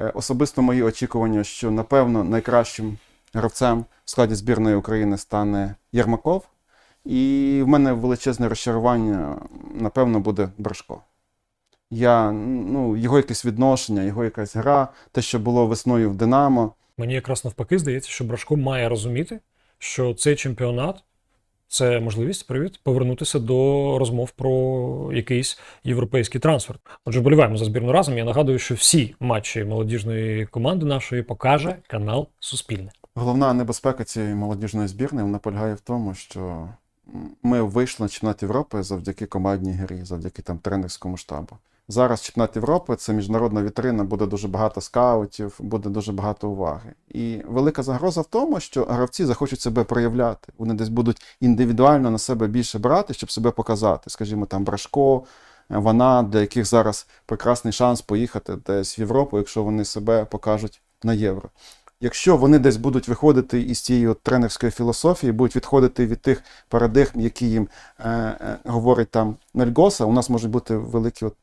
Е, Особисто мої очікування, що напевно найкращим гравцем в складі збірної України стане Єрмаков. І в мене величезне розчарування, напевно, буде Брашко. Я, ну, його якесь відношення, його якась гра, те, що було весною в Динамо. Мені якраз навпаки здається, що Брашко має розуміти, що цей чемпіонат це можливість привід повернутися до розмов про якийсь європейський трансфер. Отже, боліваємо за збірну разом. Я нагадую, що всі матчі молодіжної команди нашої покаже канал Суспільне. Головна небезпека цієї молодіжної збірної вона полягає в тому, що ми вийшли на чемпіонат Європи завдяки командній грі, завдяки там тренерському штабу. Зараз чемпіонат Європи це міжнародна вітрина, буде дуже багато скаутів, буде дуже багато уваги. І велика загроза в тому, що гравці захочуть себе проявляти. Вони десь будуть індивідуально на себе більше брати, щоб себе показати. Скажімо, там Брашко, вона, для яких зараз прекрасний шанс поїхати десь в Європу, якщо вони себе покажуть на євро. Якщо вони десь будуть виходити із цієї от тренерської філософії, будуть відходити від тих парадигм, які їм е, е, говорить там Нельгоса, у нас можуть бути великі от